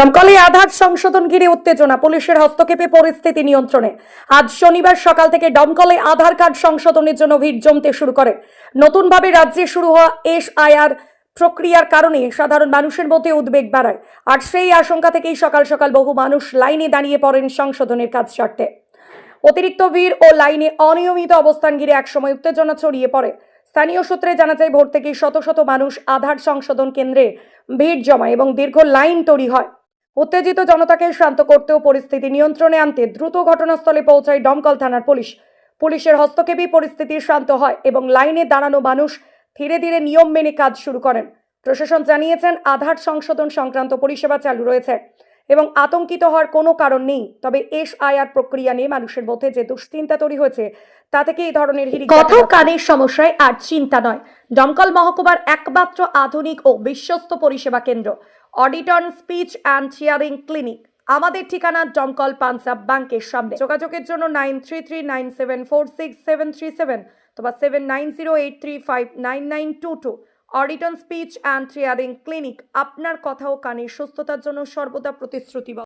দমকলে আধার সংশোধন ঘিরে উত্তেজনা। পুলিশের হস্তক্ষেপে পরিস্থিতি নিয়ন্ত্রণে। আজ শনিবার সকাল থেকে দমকলে আধার কার্ড সংশোধনের জন্য ভিড় জমতে শুরু করে। নতুনভাবে রাজ্যে শুরু হওয়া এস আইআর প্রক্রিয়ার কারণে সাধারণ মানুষের মধ্যে উদ্বেগ বাড়ায়। আর সেই আশঙ্কা থেকেই সকাল সকাল বহু মানুষ লাইনে দাঁড়িয়ে পড়েন সংশোধনের কাজ সারতে। অতিরিক্ত ভিড় ও লাইনে অনিয়মিত অবস্থান ঘিরে একসময় উত্তেজনা ছড়িয়ে পড়ে। স্থানীয় সূত্রে জানা যায়, ভোর থেকেই শত শত মানুষ আধার সংশোধন কেন্দ্রে ভিড় জমায় এবং দীর্ঘ লাইন তৈরি হয়। উত্তেজিত জনতাকে শান্ত করতেও পরিস্থিতি নিয়ন্ত্রণে আনতে দ্রুত ঘটনাস্থলে পৌঁছায় দমকল থানার পুলিশ। পুলিশের হস্তক্ষেপে পরিস্থিতি শান্ত হয় এবং লাইনে দাঁড়ানো মানুষ ধীরে ধীরে নিয়ম মেনে কাজ শুরু করেন। প্রশাসন জানিয়েছেন, আধার সংশোধন সংক্রান্ত পরিষেবা চালু রয়েছে। এবং আতঙ্কিত হওয়ার কোনো কারণ নেই। তবে এস আইআর প্রক্রিয়া নিয়ে মানুষের মধ্যে যে দুশ্চিন্তা তৈরি হয়েছে তা থেকে এই ধরনের কথাও কানের সমস্যায় আর চিন্তা নয়। দমকল মহকুমার একমাত্র আধুনিক ও বিশ্বস্ত পরিষেবা কেন্দ্র Auditon speech and hearing clinic. আমাদের ঠিকানা দমকল পাঞ্জাব ব্যাংকের সামনে। যোগাযোগের জন্য nine three three nine seven four six seven three seven অথবা seven nine zero eight three five nine nine two two. Auditon speech and থ্রিয়ারিং clinic আপনার কথা ও কানে সুস্থতার জন্য সর্বদা প্রতিশ্রুতিবদ্ধ।